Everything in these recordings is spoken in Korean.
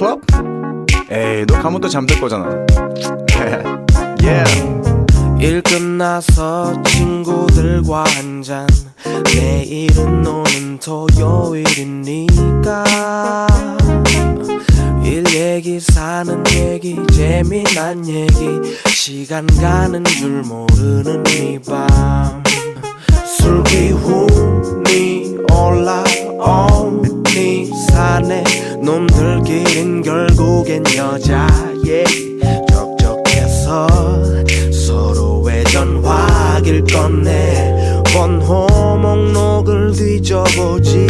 클럽? 에이 너 가면 또 잠들 거잖아. Yeah. 일 끝나서 친구들과 한잔. 내일은 노는 토요일이니까. 일 얘기 사는 얘기 재미난 얘기. 시간 가는 줄 모르는 이밤술 기운이 올라오니 산에 놈들끼린 결국엔 여자 얘기 적적해서 서로의 전화기를 꺼내 번호 목록을 뒤져보지.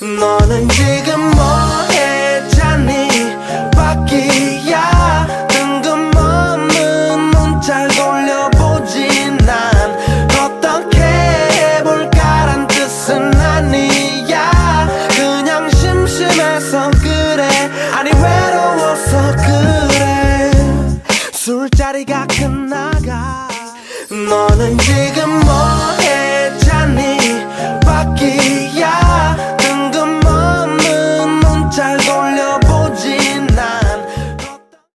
너는 지금 뭐 술자리가 끝나가. 너는 지금 뭐